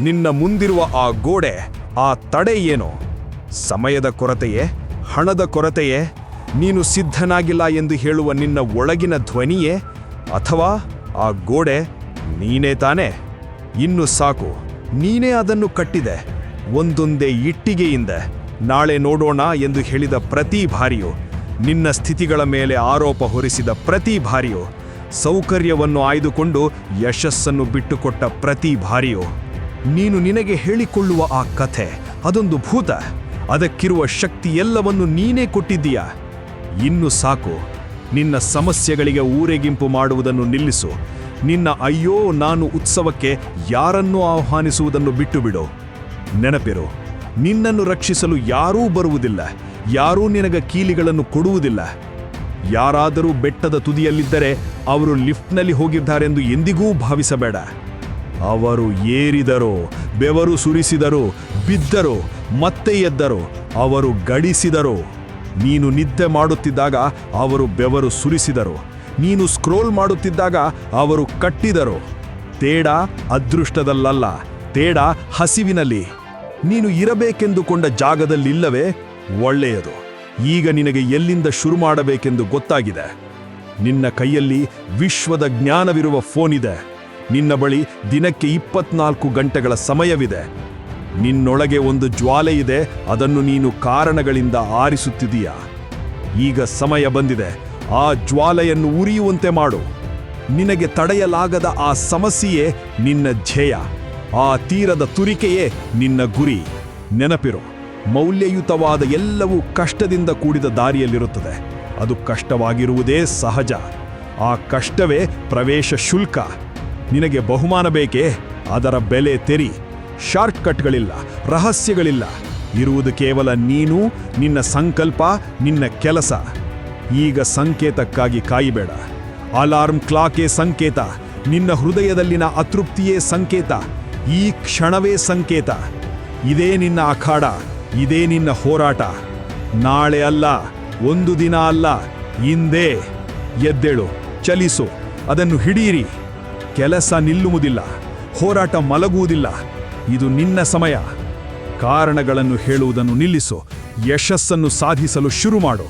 ನಿನ್ನ ಮುಂದಿರುವ ಆ ಗೋಡೆ, ಆ ತಡೆ ಏನು? ಸಮಯದ ಕೊರತೆಯೇ? ಹಣದ ಕೊರತೆಯೇ? ನೀನು ಸಿದ್ಧನಾಗಿಲ್ಲ ಎಂದು ಹೇಳುವ ನಿನ್ನ ಒಳಗಿನ ಧ್ವನಿಯೇ? ಅಥವಾ ಆ ಗೋಡೆ ನೀನೇ ತಾನೇ? ಇನ್ನು ಸಾಕು, ನೀನೇ ಅದನ್ನು ಕಟ್ಟಿದೆ. ಒಂದೊಂದೇ ಇಟ್ಟಿಗೆಯಿಂದ ನಾಳೆ ನೋಡೋಣ ಎಂದು ಹೇಳಿದ ಪ್ರತಿ ಬಾರಿಯು ನಿನ್ನ ಸ್ಥಿತಿಗಳ ಮೇಲೆ ಆರೋಪ ಹೊರಿಸಿದ ಪ್ರತಿ ಬಾರಿಯು ಸೌಕರ್ಯವನ್ನು ಆಯ್ದುಕೊಂಡು ಯಶಸ್ಸನ್ನು ಬಿಟ್ಟುಕೊಟ್ಟ ಪ್ರತಿ ಬಾರಿಯೂ ನೀನು ನಿನಗೆ ಹೇಳಿಕೊಳ್ಳುವ ಆ ಕಥೆ, ಅದೊಂದು ಭೂತ. ಅದಕ್ಕಿರುವ ಶಕ್ತಿ ಎಲ್ಲವನ್ನು ನೀನೇ ಕೊಟ್ಟಿದ್ದೀಯ? ಇನ್ನು ಸಾಕು. ನಿನ್ನ ಸಮಸ್ಯೆಗಳಿಗೆ ಊರೆಗಿಂಪು ಮಾಡುವುದನ್ನು ನಿಲ್ಲಿಸು. ನಿನ್ನ ಅಯ್ಯೋ, ನಾನು ಉತ್ಸವಕ್ಕೆ ಯಾರನ್ನೂ ಆಹ್ವಾನಿಸುವುದನ್ನು ಬಿಟ್ಟುಬಿಡು. ನೆನಪಿರು, ನಿನ್ನನ್ನು ರಕ್ಷಿಸಲು ಯಾರೂ ಬರುವುದಿಲ್ಲ. ಯಾರೂ ನಿನಗ ಕೀಲಿಗಳನ್ನು ಕೊಡುವುದಿಲ್ಲ. ಯಾರಾದರೂ ಬೆಟ್ಟದ ತುದಿಯಲ್ಲಿದ್ದರೆ ಅವರು ಲಿಫ್ಟ್ನಲ್ಲಿ ಹೋಗಿದ್ದಾರೆಂದು ಎಂದಿಗೂ ಭಾವಿಸಬೇಡ. ಅವರು ಏರಿದರು, ಬೆವರು ಸುರಿಸಿದರು, ಬಿದ್ದರು, ಮತ್ತೆ ಎದ್ದರು, ಅವರು ಗಡಿಸಿದರು. ನೀನು ನಿದ್ದೆ ಮಾಡುತ್ತಿದ್ದಾಗ ಅವರು ಬೆವರು ಸುರಿಸಿದರು. ನೀನು ಸ್ಕ್ರೋಲ್ ಮಾಡುತ್ತಿದ್ದಾಗ ಅವರು ಕಟ್ಟಿದರು. ತೇಡ ಅದೃಷ್ಟದಲ್ಲಲ್ಲ, ತೇಡ ಹಸಿವಿನಲ್ಲಿ. ನೀನು ಇರಬೇಕೆಂದುಕೊಂಡ ಜಾಗದಲ್ಲಿಲ್ಲವೇ? ಒಳ್ಳೆಯದು. ಈಗ ನಿನಗೆ ಎಲ್ಲಿಂದ ಶುರು ಮಾಡಬೇಕೆಂದು ಗೊತ್ತಾಗಿದೆ. ನಿನ್ನ ಕೈಯಲ್ಲಿ ವಿಶ್ವದ ಜ್ಞಾನವಿರುವ ಫೋನ್ ಇದೆ. ನಿನ್ನ ಬಳಿ ದಿನಕ್ಕೆ ಇಪ್ಪತ್ನಾಲ್ಕು ಗಂಟೆಗಳ ಸಮಯವಿದೆ. ನಿನ್ನೊಳಗೆ ಒಂದು ಜ್ವಾಲೆ ಇದೆ, ಅದನ್ನು ನೀನು ಕಾರಣಗಳಿಂದ ಆರಿಸುತ್ತಿದೀಯಾ ಈಗ ಸಮಯ ಬಂದಿದೆ. ಆ ಜ್ವಾಲೆಯನ್ನು ಉರಿಯುವಂತೆ ಮಾಡು. ನಿನಗೆ ತಡೆಯಲಾಗದ ಆ ಸಮಸ್ಯೆಯೇ ನಿನ್ನ ಧ್ಯೇಯ. ಆ ತೀರದ ತುರಿಕೆಯೇ ನಿನ್ನ ಗುರಿ. ನೆನಪಿರು, ಮೌಲ್ಯಯುತವಾದ ಎಲ್ಲವೂ ಕಷ್ಟದಿಂದ ಕೂಡಿದ ದಾರಿಯಲ್ಲಿರುತ್ತದೆ. ಅದು ಕಷ್ಟವಾಗಿರುವುದೇ ಸಹಜ. ಆ ಕಷ್ಟವೇ ಪ್ರವೇಶ ಶುಲ್ಕ. ನಿನಗೆ ಬಹುಮಾನ ಬೇಕೇ? ಅದರ ಬೆಲೆ ತೆರಿ. ಶಾರ್ಟ್ಕಟ್ಗಳಿಲ್ಲ ರಹಸ್ಯಗಳಿಲ್ಲ. ಇರುವುದು ಕೇವಲ ನೀನು, ನಿನ್ನ ಸಂಕಲ್ಪ, ನಿನ್ನ ಕೆಲಸ. ಈಗ ಸಂಕೇತಕ್ಕಾಗಿ ಕಾಯಿಬೇಡ. ಅಲಾರ್ಮ್ ಕ್ಲಾಕೇ ಸಂಕೇತ. ನಿನ್ನ ಹೃದಯದಲ್ಲಿನ ಅತೃಪ್ತಿಯೇ ಸಂಕೇತ. ಈ ಕ್ಷಣವೇ ಸಂಕೇತ. ಇದೇ ನಿನ್ನ ಅಖಾಡ, ಇದೇ ನಿನ್ನ ಹೋರಾಟ. ನಾಳೆ ಅಲ್ಲ, ಒಂದು ದಿನ ಅಲ್ಲ ಇಂದೇ ಎದ್ದೇಳು, ಚಲಿಸು, ಅದನ್ನು ಹಿಡಿಯಿರಿ. ಕೆಲಸ ನಿಲ್ಲುವುದಿಲ್ಲ ಹೋರಾಟ ಮಲಗುವುದಿಲ್ಲ. ಇದು ನಿನ್ನ ಸಮಯ. ಕಾರಣಗಳನ್ನು ಹೇಳುವುದನ್ನು ನಿಲ್ಲಿಸು ಯಶಸ್ಸನ್ನು ಸಾಧಿಸಲು ಶುರು ಮಾಡು